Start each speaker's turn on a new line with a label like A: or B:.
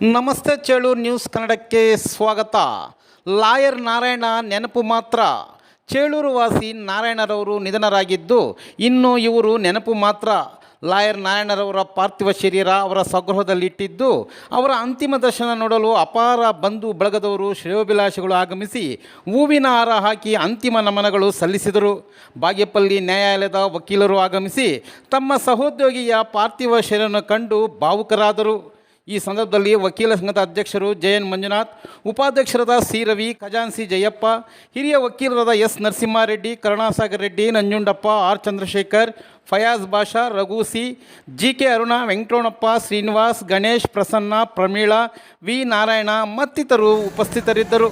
A: ನಮಸ್ತೆ ಚೇಳೂರು ನ್ಯೂಸ್ ಕನ್ನಡಕ್ಕೆ ಸ್ವಾಗತ. ಲಾಯರ್ ನಾರಾಯಣ ನೆನಪು ಮಾತ್ರ. ಚೇಳೂರು ವಾಸಿ ನಾರಾಯಣರವರು ನಿಧನರಾಗಿದ್ದು, ಇನ್ನು ಇವರು ನೆನಪು ಮಾತ್ರ. ಲಾಯರ್ ನಾರಾಯಣರವರ ಪಾರ್ಥಿವ ಶರೀರ ಅವರ ಸ್ವಗೃಹದಲ್ಲಿಟ್ಟಿದ್ದು, ಅವರ ಅಂತಿಮ ದರ್ಶನ ನೋಡಲು ಅಪಾರ ಬಂಧು ಬಳಗದವರು ಶ್ರೇಯೋಭಿಲಾಷಿಗಳು ಆಗಮಿಸಿ ಹೂವಿನ ಹಾರ ಹಾಕಿ ಅಂತಿಮ ನಮನಗಳು ಸಲ್ಲಿಸಿದರು. ಬಾಗೇಪಲ್ಲಿ ನ್ಯಾಯಾಲಯದ ವಕೀಲರು ಆಗಮಿಸಿ ತಮ್ಮ ಸಹೋದ್ಯೋಗಿಯ ಪಾರ್ಥಿವ ಶರೀರನ್ನು ಕಂಡು ಭಾವುಕರಾದರು. ಈ ಸಂದರ್ಭದಲ್ಲಿ ವಕೀಲ ಸಂಘದ ಅಧ್ಯಕ್ಷರು ಜಯನ್ ಮಂಜುನಾಥ್, ಉಪಾಧ್ಯಕ್ಷರಾದ ಸಿ ರವಿ ಖಜಾನ್ಸಿ ಜಯಪ್ಪ, ಹಿರಿಯ ವಕೀಲರಾದ S Narasimhareddy, Karunasagar Reddy, Nanjundappa, R Chandrashekhar, Fayaz Basha, ರಘುಸಿ G K Aruna Venkatonappa Srinivas, Ganesh, Prasanna, Pramila, V Narayana ಮತ್ತಿತರರು ಉಪಸ್ಥಿತರಿದ್ದರು.